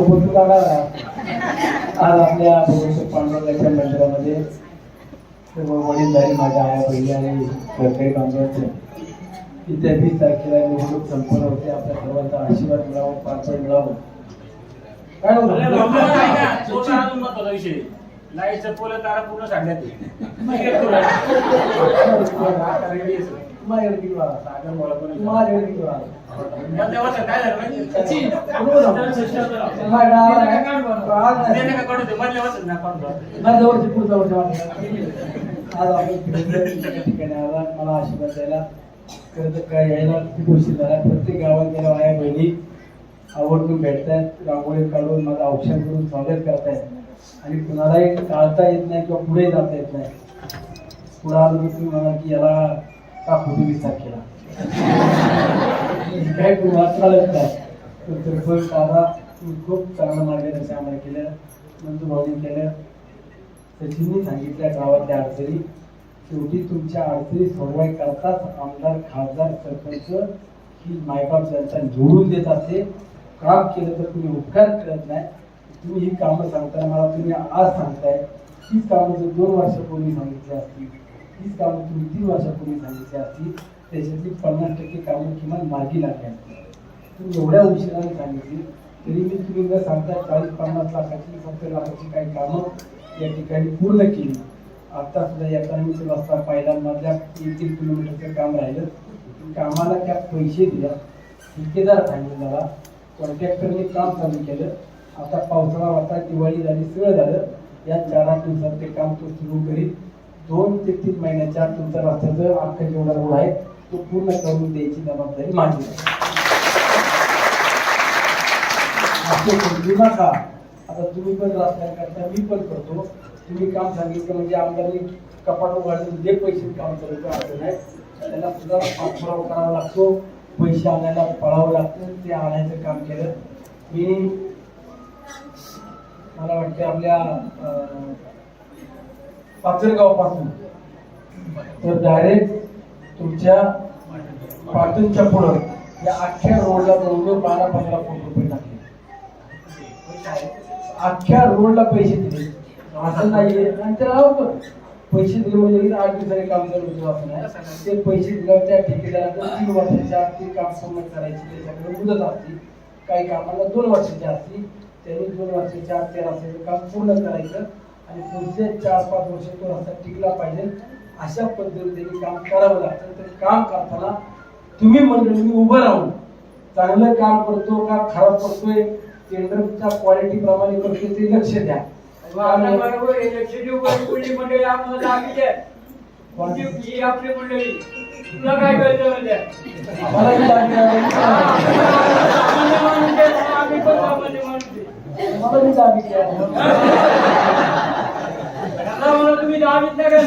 सोबत आज आपल्या भगवंत पांडुरंगाच्या मंदिरामध्ये वडीलधारी माझ्या आया बहिणी आणि सरकारी बांधवांचे वीस तारखेला निवडणूक संपन्न होते आपल्या सर्वांचा आशीर्वाद मिळावा पाच मिळावं काय होतं? लाईटचं पोल तारा पूर्ण सांगण्यात माझ्याकडे माझ्याकडे किती आज आज आपण आला मला आशीर्वाद द्यायला खरं तर काय यायला खूप उशीर झाला प्रत्येक गावात गेल्या माझ्या बहिणी आवडून भेटतायत रांगोळी काढून माझं औक्षण करून स्वागत करतायत आणि कुणालाही टाळता येत नाही किंवा पुढे जाता येत नाही पुढे आलो की तुम्ही म्हणाल की याला का फोटो विचार केला? काय तुम्हाला कळत तर तर्फे दादा तुम्ही खूप चांगलं मार्गदर्शन आम्हाला केलं नंतर भाऊनी केलं. सचिननी सांगितल्या गावातल्या अडचणी. शेवटी तुमच्या अडचणी सोडवाय करताच आमदार खासदार सरपंच. ही मायबाप जनता निवडून देत असते. काम केलं तर तुम्ही उपकार करत नाही. तुम्ही ही कामं सांगताना मला तुम्ही आज सांगताय. तीच कामं जर दोन वर्षापूर्वी सांगितली असतील तीच कामं तुम्ही तीन वर्षापूर्वी सांगितली असती. त्याच्यातली पन्नास टक्के कामं किमान मार्गी लागली असती. तुम्ही एवढ्या उशिराने सांगितली. तरी मी तुम्ही न सांगता चाळीस पन्नास लाखाची सत्तर लाखाची काही कामं या ठिकाणी पूर्ण केली. आत्ता सुद्धा याचा मी रस्ता पाहिला मधल्या एक तीन किलोमीटरचं काम राहिलं. कामाला त्या पैसे दिल्या. ठेकेदार फायनल झाला कॉन्ट्रॅक्टरने काम चालू केलं. आता पावसाळा होता दिवाळी झाली सगळं झालं. या चार आठ दिवसात ते काम तो सुरू करीत दोन ते तीन महिन्याच्या आत तुमचा रस्त्याचं अख्खा जेवढा रोड आहे तो पूर्ण करून द्यायची जबाबदारी माझी आहे. असं नका. आता तुम्ही पण रस्त्यांकरता मी पण करतो. तुम्ही काम सांगितलं म्हणजे आमदारनी कपाट उघडून जे पैसे काम करायचं असं नाही त्याला सुद्धा पाठपुरावा करावा लागतो. पैसे आणायला पळावं लागतं ते आणायचं काम केलं. मी मला वाटते आपल्या अं, पाचरगाव तर डायरेक्ट तुमच्या पाटणच्या पुढं या अख्ख्या रोडला जवळजवळ बारा पंधरा कोटी रुपये टाकले अख्ख्या रोडला पैसे दिले. असं नाहीये. आणि त्याला अवघड. पैसे दिले म्हणजे आठ दिवसाने काम करत असं नाही ते पैसे दिल्यावर त्या ठेकेदाराला तीन वर्षाच्या आत ते काम पूर्ण करायची. त्याच्याकडे मुदत असते. काही कामाला दोन वर्षाची असते त्यांनी दोन वर्षाच्या आत त्या रस्त्याचं काम पूर्ण करायचं. आणि पुढचे चार पाच वर्ष तो रस्ता टिकला पाहिजे अशा पद्धतीने काम करावं लागतं. तर काम करताना तुम्ही मंडळी उभं राहून चांगलं काम करतो का खराब करतोय टेंडरच्या क्वालिटी प्रमाणे करतोय ते लक्ष द्या. पुढली मंडळी आपल्याला. ही आपली मंडळी. तुला काय कळतं म्हणजे? आम्ही पण सामान्य माणूस आहे. आम्हाला बी जागी द्या. आता मला तुम्ही दाबीत नका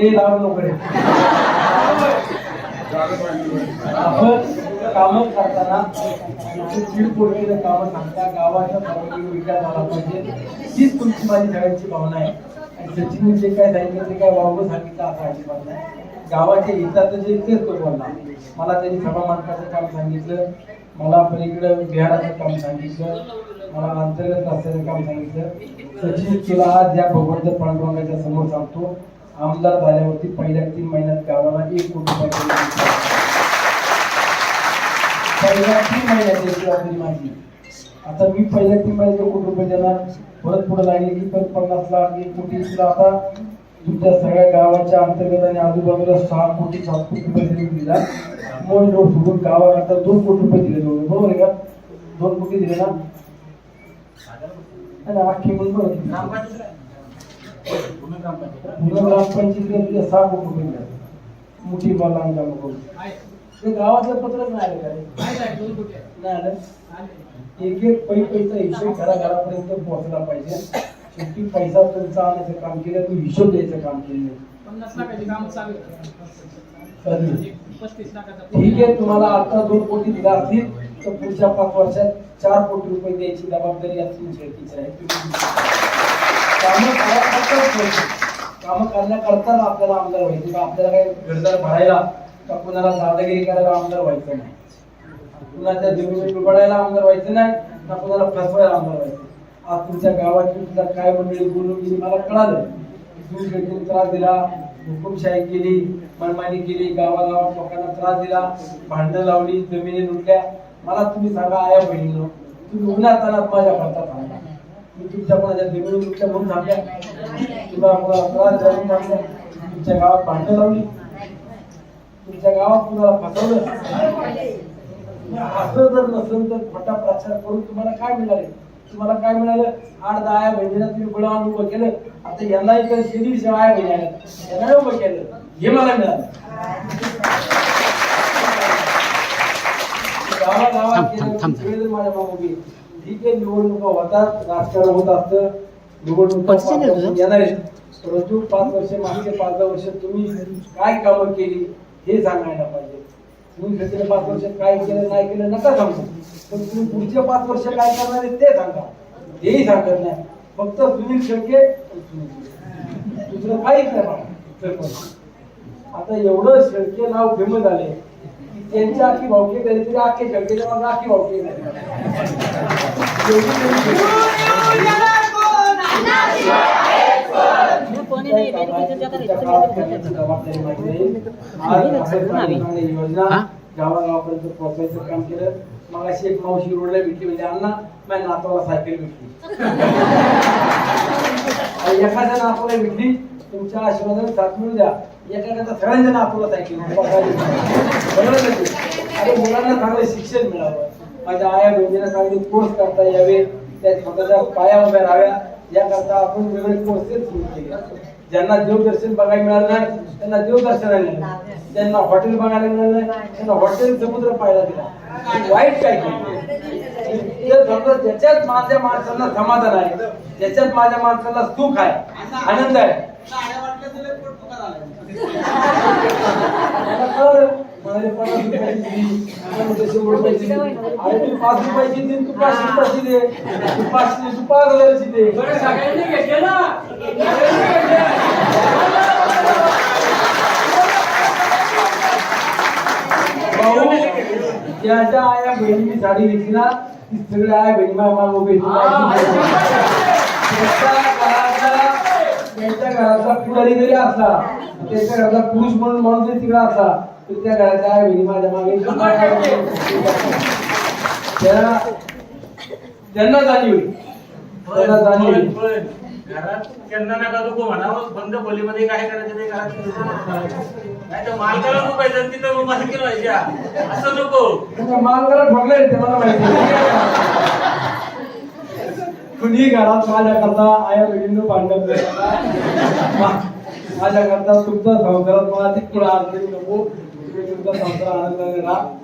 ते ए लावू आपण कामं करताना चिडपोडीने कामं सांगता गावाच्या सर्वांगीण विकास झाला पाहिजे. हीच तुमची माझी सगळ्यांची भावना आहे. आणि सचिनने जे काय सांगितलं ते काय वावगं सांगितलं असं अजिबात नाही गावाच्या हिताचं जे तेच करू मला मला त्यांनी सभा मार्गाचं काम सांगितलं. मला पलीकडं बिहाराचं काम सांगितलं. मला अंतर्गत रस्त्याचं काम सांगितलं. सचिन तुला आज या भगवंत पांडुरंगाच्या समोर सांगतो. आमदार झाल्यावरती पहिल्या तीन महिन्यात गावाला एक कोटी रुपये पहिल्या तीन महिन्यात याची जबाबदारी आता मी पहिल्या तीन महिन्यात दोन कोटी रुपये देणार परत पुढे लागले की परत पन्नास लाख एक कोटी आता तुमच्या सगळ्या गावाच्या अंतर्गत आणि आजूबाजूला सहा कोटी सात कोटी रुपये देऊन दिला. मोड रोड सोडून गावाकरता दोन कोटी रुपये दिले दोन बरोबर आहे का? दोन कोटी दिले ना? अख्खी म्हणून बरोबर पूर्ण ग्रामपंचायत. पूर्ण सहा कोटी रुपये मिळाले मोठी बाला काम करून ते गावातलं पत्रच नाही आलं का नाही आलं एक एक पै पैसा हिशोब घरा घरापर्यंत पोहोचला पाहिजे शेवटी पैसा तुमचा आणायचं काम केलं तू हिशोब द्यायचं काम केलं ठीक आहे तुम्हाला आता दोन कोटी दिला असतील तर पुढच्या पाच वर्षात चार कोटी रुपये द्यायची जबाबदारी या तुमच्या शेतीची आहे कामं करण्याकरताच पाहिजे. कामं करण्याकरताच आपल्याला आमदार व्हायचं. का आपल्याला काही घरदार भरायला का कुणाला दादागिरी करायला आमदार व्हायचं नाही. कुणाच्या जमिनी लुबाडायला आमदार व्हायचं नाही ना कुणाला फसवायला आमदार व्हायचं आज तुमच्या गावाची तुझ्या काय मंडळी बोलून गेली मला कळालं. तुम्ही शेतीने त्रास दिला हुकुमशाही केली मनमानी केली गावागावात लोकांना त्रास दिला भांडणं लावली जमिनी लुटल्या. मला तुम्ही सांगा आया बहिणीनं तुम्ही उन्हात आणत माझ्या भारतात तुमच्या कोणाच्या जमिनी लुटल्या म्हणून थांबल्या. मला त्रास देऊन थांबल्या. तुमच्या गावात भांडणं लावली. तुमच्या गावात कुणाला फसवलं? असं जर नसेल तर खोटा प्रचार करून तुम्हाला काय मिळाले? तुम्हाला काय मिळालं? आठ दहा बहिणीला तुम्ही गुलाम उभं केलं. आता यांना इकडे शेती आया आहेत. यांना उभं केलं. हे मला मिळालं. गावागावात माझ्या मागे उभे. ठीक आहे निवडणुका होतात राजकारण होत असतं. निवडणुका वर्ष येणार परंतु पाच वर्ष मागचे पाच दहा वर्ष तुम्ही काय कामं केली हे सांगायला पाहिजे. तुम्ही घेतलेल्या पाच वर्षात काय केलं नाही केलं नका सांगू. पण तुम्ही पुढचे पाच वर्ष काय करणार आहे ते सांगा. हेही सांगत नाही. फक्त सुनील शेळके दुसरं काहीच नाही. आता एवढं शेळके नाव फेमस झाले की त्यांच्या आखी भावके तरी तरी आखे शेळकेच्या मागे आखी भावके गावागावापर्यंत पोहोचायचं काम केलं मग अशी एक मावशी रोडला भेटली म्हणजे अण्णा माझ्या नातवाला सायकल भेटली एखाद्या नातवाला भेटली तुमच्या आशीर्वादाने साथ मिळू द्या. एखाद्याचा सगळ्यांच्या नातवाला सायकल बरोबर अरे मुलांना चांगलं शिक्षण मिळावं. माझ्या आया बहिणीला चांगले कोर्स करता यावे त्या स्वतःच्या पाया उभ्या राहाव्या याकरता आपण वेगळे कोर्सेस सुरू केले. ज्यांना देवदर्शन बघायला मिळालं नाही त्यांना देवदर्शनाला नेलं ज्यांना हॉटेल बघायला मिळालं नाही त्यांना हॉटेल समुद्र पाहायला दिला. वाईट काय समजा ज्याच्यात माझ्या माणसाला समाधान आहे ज्याच्यात माझ्या माणसाला सुख आहे आनंद आहे. म्हणाले पन्नास रुपयाची दिली, मला म्हणते शंभर रुपयाची दिली. अरे तू पाच रुपयाची दे तू पाचशे रुपयाची दे तू पाचशे तू पाच हजाराची दे बरं सगळ्यांनी घेतले ना ज्याच्या आया बहिणीची साडी घेतली ना ती सगळ्या आया बहिणी मागे उभे. त्यांच्या घराचा त्यांच्या पुढारी जरी असला त्यांच्या घराचा पुरुष म्हणून जरी तिकडे असला आया बहिणी माझ्या मागे त्या त्यांना जाणीव. त्यांना जाणीव घरात त्यांना नका नको म्हणावं बंद खोलीमध्ये काय करायचं ते घरात नाही तर मालकाला झोपायचं तिथं रूम केलं पाहिजे असं नको. तुमच्या मालकाला ठोकलंय ते मला माहिती. कुणी घरात माझ्याकरता आया बहिणीनं भांडण माझ्याकरता तुमचा संसारात मला तिकडे नको. तुम्ही तुमचा संसार आनंदाने राहा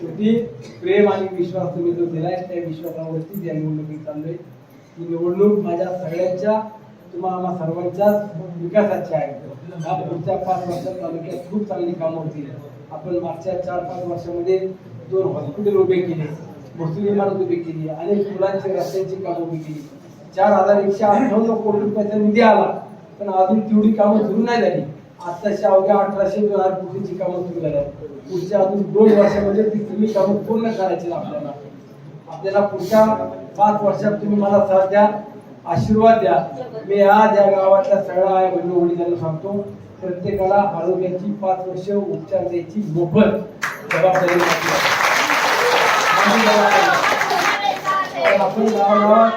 शेवटी प्रेम आणि विश्वास तुम्ही जो दिलाय त्या विश्वासावरतीच या निवडणुकीत चाललोय. ही निवडणूक माझ्या सगळ्यांच्या तुम्हाला आम्हा सर्वांच्याच विकासाची आहे. या पुढच्या पाच वर्षात तालुक्यात खूप चांगली कामं होतील. आपण मागच्या चार पाच वर्षामध्ये दोन हॉस्पिटल उभे केले भोसरी इमारत उभी केली अनेक मुलांची रस्त्यांची कामं उभी केली. चार हजार एकशे अठ्ठावन्न कोटी रुपयाचा निधी आला पण अजून तेवढी कामं सुरू नाही झाली. आताच्या अवघ्या अठराशे दोन हजार कोटीची कामं सुरू झाल्या पुढच्या अजून दोन वर्षामध्ये ती तुम्ही कामं पूर्ण करायची आपल्याला. आपल्याला पुढच्या पाच वर्षात तुम्ही मला साथ द्या आशीर्वाद द्या. मी आज या गावातल्या सगळ्या आया बहिणी वडिलांना सांगतो प्रत्येकाला आरोग्याची पाच वर्ष उपचार द्यायची मोफत जबाबदारी आपण गावाला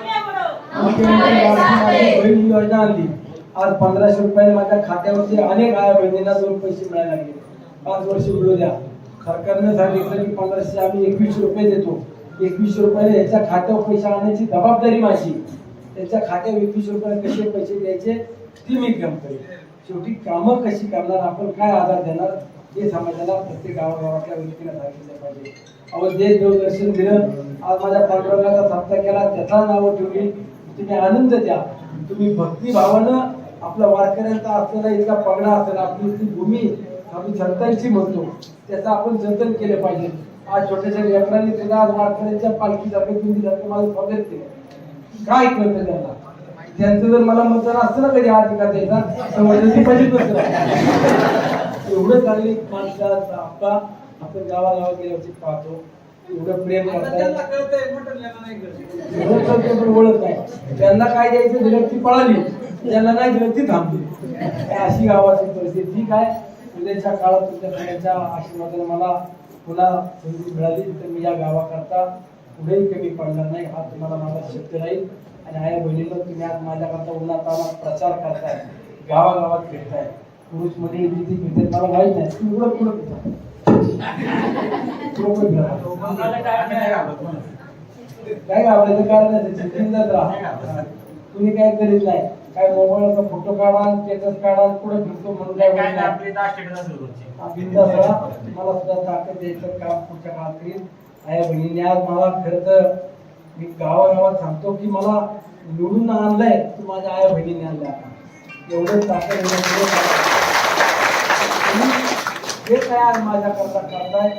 मुख्यमंत्री योजना आणली. आज पंधराशे रुपये माझ्या खात्यावरती अनेक आया बहिणींना दोन पैसे मिळायला लागले. पाच वर्ष मिळू द्या. सरकारने सांगितलं की पंधराशे आम्ही एकवीसशे रुपये देतो. एकवीसशे रुपये याच्या खात्यावर पैसे आणण्याची जबाबदारी माझी. त्याच्या खात्यावर एकवीसशे रुपये कसे पैसे द्यायचे ती मी काम करेन. शेवटी कामं कशी करणार आपण काय आधार देणार हे समाजाला प्रत्येक गावागावातल्या व्यक्तीला सांगितलं पाहिजे. अहो जे देवदर्शन दिलं. आज माझ्या पांडुरंगाचा सप्ताह केला. त्याचा नाव ठेवली तुम्ही आनंद द्या. तुम्ही भक्तिभावानं आपल्या वारकऱ्यांचा असलेला इतका पगडा असेल आपली इथली भूमी आम्ही संतांची म्हणतो त्याचं आपण जतन केलं पाहिजे. आज छोट्याशा लेकरांनी सुद्धा आज वारकऱ्यांच्या पालखीसारखं दिंडीसारखं माझं स्वागत केलं. काय करतं त्यांना? त्यांचं जर मला मतदान असतं ना कधी आज विकास द्यायचा तर पाहिजे पाहिजेच नसतं एवढं चांगली माणसं आपला आपण गावागावात गेल्यावरती पाहतो. एवढं प्रेम करताय. त्यांना नाही पण ओळख नाही त्यांना काय द्यायचं दिलं ती पळाली. ज्यांना नाही दिलं ती थांबली. अशी गावाची परिस्थिती ठीक आहे उद्याच्या काळात तुमच्या सगळ्यांच्या आशीर्वादाने मला पुन्हा संधी मिळाली. तर मी या गावाकरता पुढेही कमी पडणार नाही. हा तुम्हाला माझा शब्द राहील. आणि आया बहिणीला तुम्ही आज माझ्याकरता उन्हाताला प्रचार करताय. गावागावात फिरताय. पुरुष मंडळी किती फिरतात मला माहीत नाही. तुम्ही एवढं पुढं काय घाबरायचं कारण नाही तुम्ही काय करीत नाही काय मोबाईलचा फोटो काढा स्टेटस काढा कुठे फिरतो म्हणून काय काय आपली मला सुद्धा ताकद द्यायचं काम पुढच्या काळात करीन आया बहिणीने आज मला खरं तर मी गावागावात सांगतो की मला निवडून आणलंय तू माझ्या आया बहिणीने आणलं एवढं ताकद हे काय आज माझ्याकरता करताय?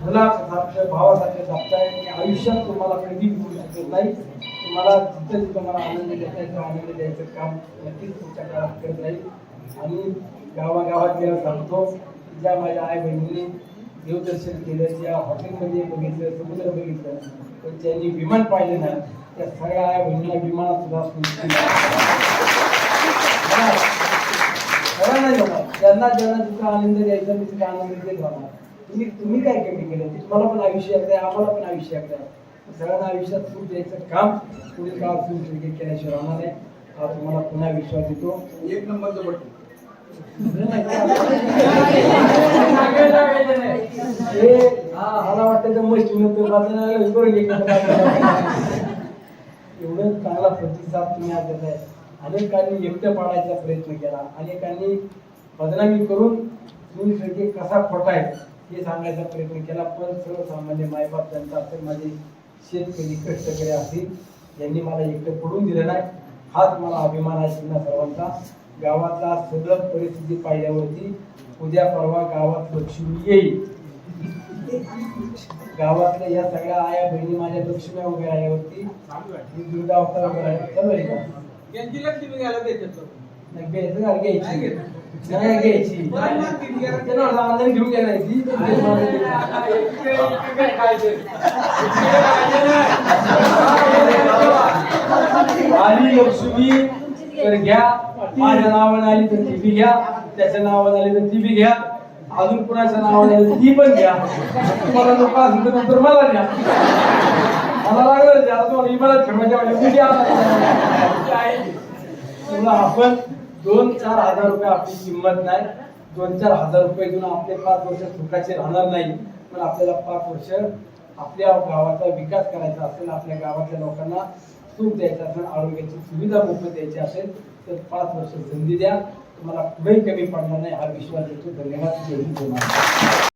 मुलासारखं भावासारखं जपताय. की आयुष्यात तुम्हाला कधी मिळू शकत नाही. तुम्हाला जिथे जिथे मला आनंद देता येतो आनंद द्यायचं काम नक्कीच तुमच्या काळात करत नाही आणि गावागावात गेला सांगतो ज्या माझ्या आई बहिणींनी देवदर्शन केलं ज्या हॉटेलमध्ये बघितलं समुद्र बघितलं पण ज्यांनी विमान पाहिले नाही त्या सगळ्या आई बहिणीला विमानात सुद्धा खरं नाही होणार ज्यांना ज्यांना जिथं आनंद द्यायचा मी तिथे आनंद देत राहणार तुम्ही तुम्ही काय कमी केलं? तुम्हाला पण आयुष्य आहे आम्हाला पण आयुष्य आहे. सगळ्यांना आयुष्यात सुख द्यायचं काम पुढील काळात तुम्ही केल्याशिवाय राहणार आहे. हा तुम्हाला पुन्हा विश्वास देतो. एक नंबरचं बटन. हे हा मला वाटतं मस्त करून. एवढं चांगला प्रतिसाद तुम्ही आज देताय. अनेकांनी एकटं पाडायचा प्रयत्न केला. अनेकांनी बदनामी करून तुम्ही सगळे कसा खोटा आहे हे सांगायचा प्रयत्न केला. पण सर्वसामान्य मायबाप जनता असेल माझे शेतकरी कष्टकरी असतील यांनी मला एकटं पडून दिलं नाही. हाच मला अभिमान आहे तुम्हा सर्वांचा. गावातला सगळं परिस्थिती पाहिल्यावरती उद्या परवा गावात लक्ष्मी येईल. गावातल्या या सगळ्या आया बहिणी माझ्या लक्ष्मी वगैरे आल्यावरती दुर्गा अवतार वगैरे आहे. चालू आहे का? यांची लक्ष्मी घ्यायला घ्यायचं घ्यायची. घ्यायची. ऑनलाईन घेऊन आली लक्ष्मी तर घ्या. माझ्या नावाने आली तर ती बी घ्या. त्याच्या नावाने आली तर ती बी घ्या. अजून कुणाच्या नावाने आली तर ती पण घ्या. तुम्हाला नको अजून तर नंतर मला घ्या मला लागलं मला तुम्हाला इमारत ठेवायच्या वेळेला मी आपण दोन चार हजार रुपये आपली किंमत नाही. दोन चार हजार रुपये देऊन आपले पाच वर्ष सुखाचे राहणार नाही. पण आपल्याला पाच वर्ष आपल्या गावाचा विकास करायचा असेल आपल्या गावातल्या लोकांना सुख द्यायचं असेल आरोग्याची सुविधा मोफत द्यायची असेल तर पाच वर्ष संधी द्या. तुम्हाला कुठेही कमी पडणार नाही. हा विश्वास देतो. धन्यवाद.